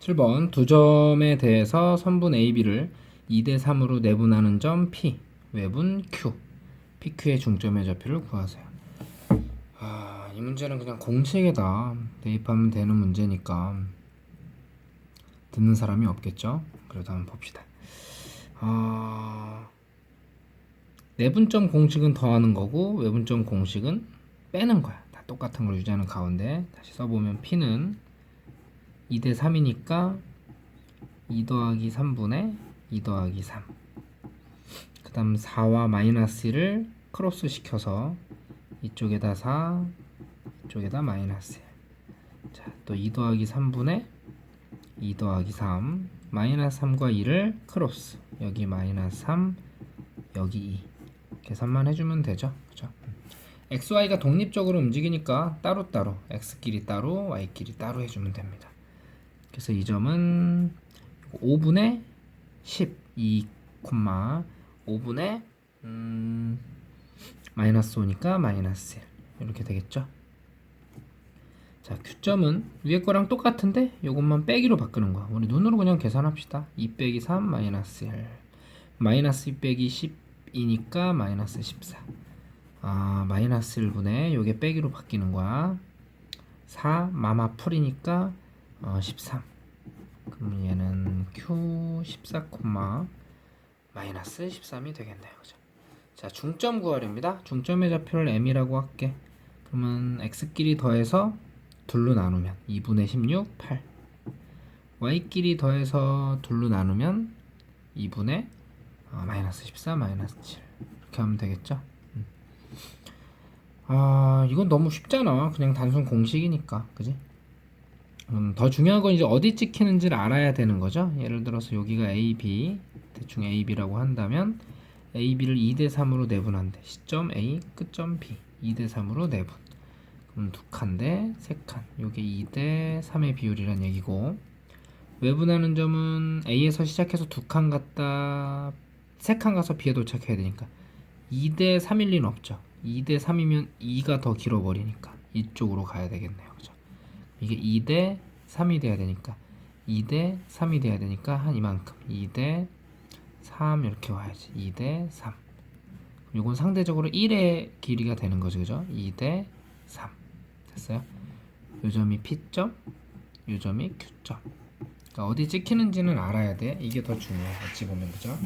7번 두 점에 대해서 선분 AB를 2대 3으로 내분하는 점 P, 외분 Q, PQ의 중점의 좌표를 구하세요. 아, 이 문제는 그냥 공식에다 대입하면 되는 문제니까 듣는 사람이 없겠죠? 그래도 한번 봅시다. 아, 내분점 공식은 더하는 거고 외분점 공식은 빼는 거야. 다 똑같은 걸 유지하는 가운데 다시 써보면 P는 2대 3이니까 2 더하기 3분의 2 더하기 3. 그 다음 4와 마이너스 1을 크로스 시켜서 이쪽에다 4, 이쪽에다 마이너스 1. 자, 또 2 더하기 3분의 2 더하기 3. 마이너스 3과 2를 크로스. 여기 마이너스 3, 여기 2. 계산만 해주면 되죠. 그죠? XY가 독립적으로 움직이니까 따로따로 X끼리 따로 Y끼리 따로 해주면 됩니다. 그래서 이 점은 5분의 10, 2, 5분의 음, 마이너스 5니까 마이너스 1 이렇게 되겠죠. 자, Q점은 위에 거랑 똑같은데 요것만 빼기로 바꾸는 거야. 우리 눈으로 그냥 계산합시다. 2 빼기 3 마이너스 1 마이너스 2 빼기 10이니까 마이너스 14 아, 마이너스 1분의 요게 빼기로 바뀌는 거야. 4 마마 풀이니까 어, 13. 그럼 얘는 Q 14, 마이너스 13이 되겠네요. 그죠? 자, 중점 구하렵니다. 중점의 좌표를 M이라고 할게. 그러면 X끼리 더해서 둘로 나누면 2분의 16, 8. Y끼리 더해서 둘로 나누면 2분의 어, 마이너스 14, 마이너스 7. 이렇게 하면 되겠죠? 음. 아, 이건 너무 쉽잖아. 그냥 단순 공식이니까. 그지? 음, 더 중요한 건 이제 어디 찍히는지를 알아야 되는 거죠. 예를 들어서 여기가 A, B, 대충 A, B라고 한다면 A, B를 2대 3으로 내분한대. 시점 A, 끝점 B. 2대 3으로 내분. 그럼 두 칸대 세 칸. 요게 2대 3의 비율이란 얘기고 외분하는 점은 A에서 시작해서 두 칸 갔다 세 칸 가서 B에 도착해야 되니까 2대 3일 리는 없죠. 2대 3이면 2가 더 길어 버리니까 이쪽으로 가야 되겠네요. 그죠? 이게 2대 3이 돼야 되니까. 2대 3이 돼야 되니까 한 이만큼. 2대 3 이렇게 와야지. 2대 3 이건 상대적으로 1의 길이가 되는 거죠 그죠? 2대 3 됐어요? 요 점이 P점 요 점이 Q점. 그러니까 어디 찍히는지는 알아야 돼. 이게 더 중요해 어찌 보면. 그죠